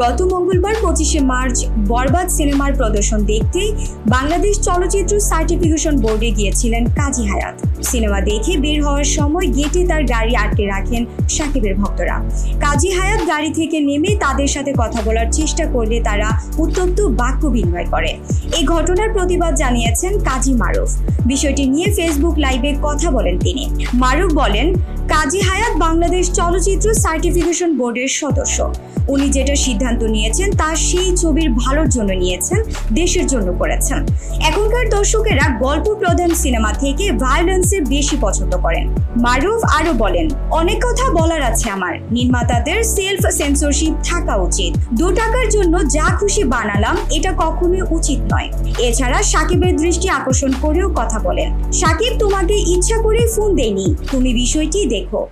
গত মঙ্গলবার পঁচিশে মার্চ বরবাদ সিনেমার প্রদর্শন দেখতে বাংলাদেশ চলচ্চিত্র সার্টিফিকেশন বোর্ডে গিয়েছিলেন কাজী হায়াত। সিনেমা দেখে বের হওয়ার সময় গেটে তার গাড়ি আটকে রাখেন সাকিবের ভক্তরা। কাজী হায়াত গাড়ি থেকে নেমে তাদের সাথে কথা বলার চেষ্টা করলে তারা উত্তপ্ত বাক্য বিনিময় করে। এই ঘটনার প্রতিবাদ জানিয়েছেন কাজী মারুফ। বিষয়টি নিয়ে ফেসবুক লাইভে কথা বলেন তিনি। মারুফ বলেন, কাজী হায়াত বাংলাদেশ চলচ্চিত্র সার্টিফিকেশন বোর্ডের সদস্য। উনি যেটা সিদ্ধান্ত নিয়েছেন, তা সেই ছবির ভালোর জন্য নিয়েছেন, দেশের জন্য করেছেন। এখনকার দর্শকেরা গল্প প্রধান সিনেমা থেকে ভায়োলেন্সে বেশি পছন্দ করেন। মারুফ আরও বলেন, অনেক কথা বলার আছে আমার। নির্মাতাদের সেলফ সেন্সরশিপ থাকা উচিত। দু টাকার জন্য যা খুশি বানালাম, এটা কখনোই উচিত নয়। এছাড়া সাকিবের দৃষ্টি আকর্ষণ করেও কথা বলেন, সাকিব তোমাকে ইচ্ছা করে ফোন দেয়নি। তুমি বিষয়টি দেখো।